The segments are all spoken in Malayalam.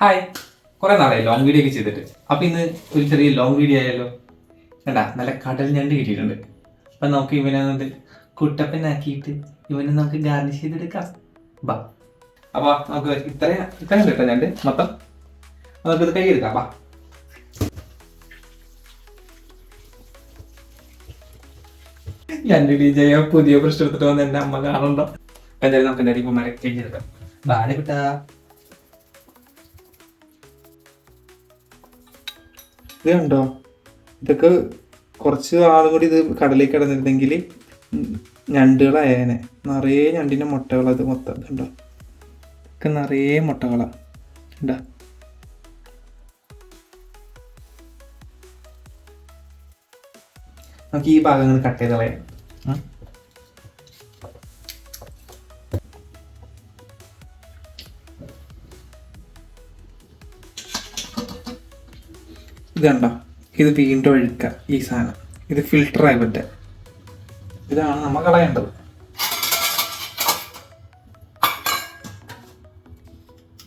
ഹായ് കുറെ നാളായി ലോങ് വീഡിയോ ഒക്കെ ചെയ്തിട്ട്. അപ്പൊ ഇന്ന് ഒരു ചെറിയ ലോങ് വീഡിയോ ആയാലോ? കണ്ടാ നല്ല കടൽ ഞണ്ട് കിട്ടിയിട്ടുണ്ട്. അപ്പൊ നമുക്ക് ഇവനെ കുട്ടപ്പനാക്കിയിട്ട് ഇവനെ നമുക്ക് ഗാർണിഷ് ചെയ്തെടുക്കാം. ബാ. അപ്പൊ നമുക്ക് ഇത്രയും ഇത്രയും കിട്ടാം ഞണ്ട് മൊത്തം. നമുക്കിത് കൈയെടുക്കാം ബാ. ഞണ്ട് ഡിജയ പുതിയ പ്രശ്നം എടുത്തിട്ട് വന്ന് എന്റെ അമ്മ കാണണ്ടോ എന്തായാലും നമുക്ക് എന്തായാലും ഇപ്പൊ മര കഴിഞ്ഞെടുക്കാം ബാല കിട്ടാ ഇത് കണ്ടോ ഇതൊക്കെ കുറച്ച് ആളും കൂടി ഇത് കടലിൽ കിടന്നിരുന്നെങ്കിൽ ഞണ്ടുകളായേനെ. നിറയെ ഞണ്ടിന്റെ മുട്ടകളത് മൊത്തം കണ്ടോ ഇതൊക്കെ നിറയെ മുട്ടകളാണ് ഉണ്ടോ നമുക്ക് ഈ ഭാഗങ്ങൾ കട്ട് ചെയ്ത് കളയാം. ഇത് കണ്ടോ? ഇത് വീണ്ടും ഒഴിക്കുക ഈ സാധനം. ഇത് ഫിൽട്ടർ ആയി പറ്റ ഇതാണ് നമ്മൾ കളയേണ്ടത്.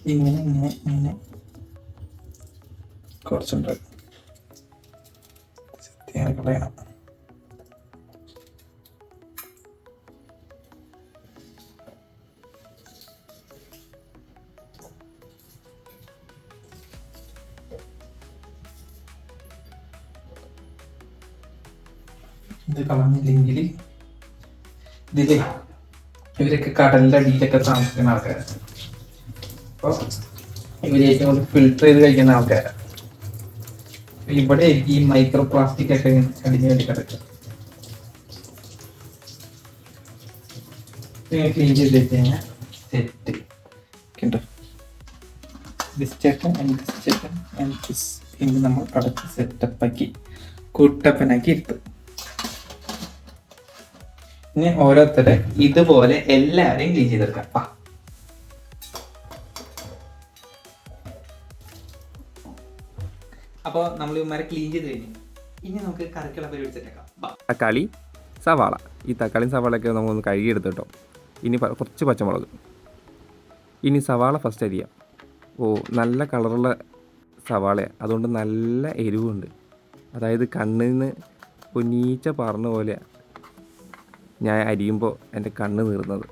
ഇങ്ങനെ ഇങ്ങനെ ഇങ്ങനെ. കുറച്ചുണ്ടാക്കും സത്യം കളയണം. ഇത് കളഞ്ഞില്ലെങ്കിൽ ഇതിലെ ഇവരൊക്കെ കടലിന്റെ അടിയിലൊക്കെ താമസിക്കുന്ന ആൾക്കാരാണ്. അപ്പോൾ ഇവർ ഏറ്റവും കൂടുതൽ ഫിൽട്ടർ ചെയ്ത് കഴിക്കുന്ന ആൾക്കാരാണ്. ഇവിടെ ഈ മൈക്രോ പ്ലാസ്റ്റിക് ഒക്കെ അടിഞ്ഞു വേണ്ടി കിടക്കും. ക്ലീൻ ചെയ്ത് കഴിഞ്ഞാൽ സെറ്റ് കണ്ടോ? ദിസ് ചേട്ടൻ ആൻഡ് ദിസ് ചേട്ടൻ ആൻഡ് ദിസ് ഇനി നമ്മൾ അടച്ച് സെറ്റപ്പാക്കി കൂട്ടപ്പനാക്കി ഇരുത്തും. ഇനി ഓരോരുത്തരെ ഇതുപോലെ എല്ലാവരെയും ക്ലീൻ ചെയ്തെടുക്കാം. വാ. അപ്പൊ നമ്മൾ ഇവന്മാരെ ക്ലീൻ ചെയ്ത് കഴിഞ്ഞു. ഇനി നമുക്ക് കറിക്കുള്ള പരിപാടി സെറ്റാക്കാം. തക്കാളി സവാള. ഈ തക്കാളിയും സവാളയൊക്കെ നമ്മളൊന്ന് കഴുകിയെടുത്ത് കേട്ടോ. ഇനി കുറച്ച് പച്ചമുളക്. ഇനി സവാള ഫസ്റ്റ് അരിയാം. ഓ നല്ല കളറുള്ള സവാളയാണ് അതുകൊണ്ട് നല്ല എരിവുണ്ട്. അതായത് കണ്ണിന് പൊന്നീച്ച പറഞ്ഞ പോലെ ഞാൻ അരിയുമ്പോൾ എന്റെ കണ്ണ് നീർന്നത്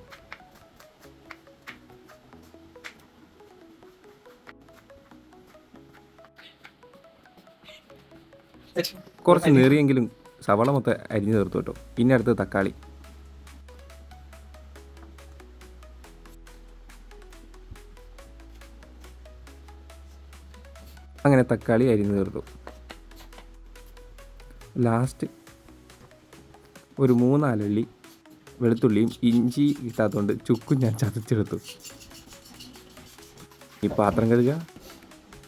കുറച്ച് നേറിയെങ്കിലും സവാള മൊത്തം അരിഞ്ഞു തീർത്തു കേട്ടോ. പിന്നെ അടുത്ത് തക്കാളി. അങ്ങനെ തക്കാളി അരിഞ്ഞു തീർത്തു. ലാസ്റ്റ് ഒരു മൂന്നാലുള്ളി വെളുത്തുള്ളിയും ഇഞ്ചി കിട്ടാത്തതുകൊണ്ട് ചുക്കും ഞാൻ ചതച്ചെടുത്തു. ഈ പാത്രം കഴുകുക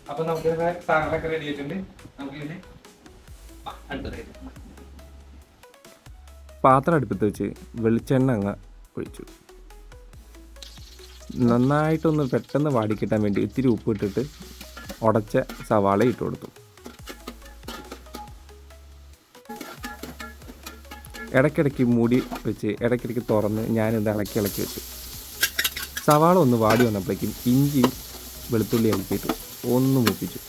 അപ്പൊ നമുക്ക് സാധനങ്ങളൊക്കെ റെഡി ആയിട്ടുണ്ട്. പാത്രം അടുപ്പത്ത് വെച്ച് വെളിച്ചെണ്ണ അങ്ങ് ഒഴിച്ചു. നന്നായിട്ടൊന്ന് പെട്ടെന്ന് വാടിക്കിട്ടാൻ വേണ്ടി ഇത്തിരി ഉപ്പ് ഇട്ടിട്ട് ഉടച്ച സവാള ഇട്ട് കൊടുത്തു. ഇടയ്ക്കിടയ്ക്ക് മൂടി വെച്ച് ഇടയ്ക്കിടയ്ക്ക് തുറന്ന് ഞാനിത് ഇളക്കി ഇളക്കി വെച്ചു. സവാള ഒന്ന് വാടി വന്നപ്പോഴേക്കും ഇഞ്ചി വെളുത്തുള്ളി ഇളക്കിയിട്ട് ഒന്ന് മുപ്പിച്ചു.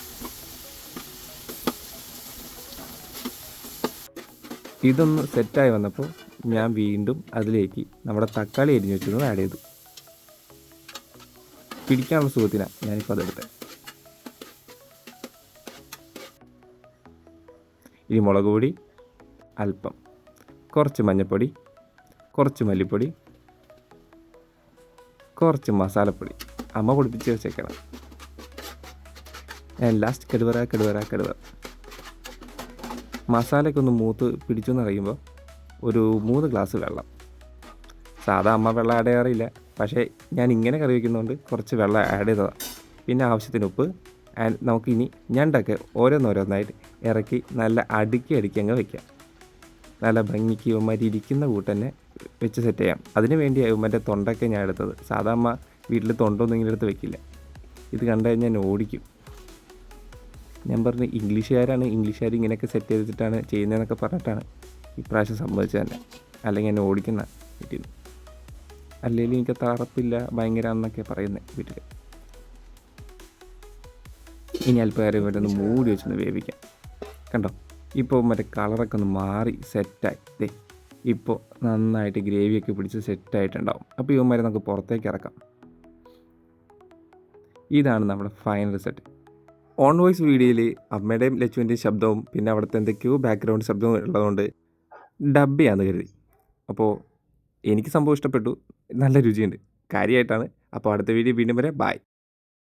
ഇതൊന്ന് സെറ്റായി വന്നപ്പോൾ ഞാൻ വീണ്ടും അതിലേക്ക് നമ്മുടെ തക്കാളി എരിഞ്ഞു വെച്ചിരുന്നു ആഡ് ചെയ്തു. പിടിക്കാനുള്ള സുഖത്തിനാണ് ഞാനിപ്പോൾ അതെടുത്തത് ഇനി മുളക് പൊടി അല്പം കുറച്ച് മഞ്ഞൾപ്പൊടി കുറച്ച് മല്ലിപ്പൊടി കുറച്ച് മസാലപ്പൊടി. അമ്മ പൊടിപ്പിച്ച് വെച്ചേക്കണം. ഞാൻ ലാസ്റ്റ് കെടുവറ കെടുവറ കെടുവറ മസാലയൊക്കെ ഒന്ന് മൂത്ത് പിടിച്ചു എന്ന് പറയുമ്പോൾ ഒരു മൂന്ന് ഗ്ലാസ് വെള്ളം. സാധാ അമ്മ വെള്ളം ആഡ് ചെയ്യാറില്ല. പക്ഷേ ഞാൻ ഇങ്ങനെ കറി വയ്ക്കുന്നതുകൊണ്ട് കുറച്ച് വെള്ളം ആഡ് ചെയ്തതാണ് പിന്നെ ആവശ്യത്തിന് ഉപ്പ് ആൻഡ് നമുക്കിനി ഞണ്ടൊക്കെ ഓരോന്നോരോന്നായിട്ട് ഇറക്കി നല്ല അടുക്കി അടുക്കി അങ്ങ് വെക്കാം. നല്ല ഭംഗിക്ക് ഇവന്മാർ ഇരിക്കുന്ന കൂട്ടന്നെ വെച്ച് സെറ്റ് ചെയ്യാം. അതിന് വേണ്ടി ഇവന്മാരുടെ തൊണ്ടൊക്കെ ഞാൻ എടുത്തത്. സാധാരണ വീട്ടിൽ തൊണ്ടൊന്നും ഇങ്ങനെ എടുത്ത് വെക്കില്ല. ഇത് കണ്ടു കഴിഞ്ഞാൽ ഞാൻ ഓടിക്കും. ഞാൻ പറഞ്ഞു ഇംഗ്ലീഷുകാരാണ് ഇംഗ്ലീഷുകാർ ഇങ്ങനെയൊക്കെ സെറ്റ് ചെയ്തിട്ടാണ് ചെയ്യുന്നതെന്നൊക്കെ പറഞ്ഞിട്ടാണ് ഇപ്രാവശ്യം സംഭവിച്ചത് തന്നെ. അല്ലെങ്കിൽ എന്നെ ഓടിക്കുന്ന വീട്ടിൽ നിന്ന് അല്ലെങ്കിൽ എനിക്ക് തറപ്പില്ല ഭയങ്കര എന്നൊക്കെ പറയുന്നത് വീട്ടിൽ ഇനി അല്പകാരം ഇവരൊന്ന് മൂടി വെച്ചൊന്ന് വേവിക്കാം. കണ്ടോ? ഇപ്പോൾ മറ്റേ കളറൊക്കെ ഒന്ന് മാറി സെറ്റായി ദേ ഇപ്പോൾ നന്നായിട്ട് ഗ്രേവിയൊക്കെ പിടിച്ച് സെറ്റായിട്ടുണ്ടാവും അപ്പോൾ ഇവന്മാരെ നമുക്ക് പുറത്തേക്ക് ഇറക്കാം. ഇതാണ് നമ്മുടെ ഫൈനൽ സെറ്റ് ഓൺ വോയിസ് വീഡിയോയിൽ അമ്മയുടെയും ലച്ചുവിന്റെയും ശബ്ദവും പിന്നെ അവിടുത്തെ എന്തൊക്കെയോ ബാക്ക്ഗ്രൗണ്ട് ശബ്ദവും ഉള്ളതുകൊണ്ട് ഡബ് ചെയ്യാമെന്ന് കരുതി. അപ്പോൾ എനിക്ക് സംഭവം ഇഷ്ടപ്പെട്ടു. നല്ല രുചിയുണ്ട്. കാര്യമായിട്ടാണ് അപ്പോൾ അടുത്ത വീഡിയോ വീണ്ടും വരെ. ബായ്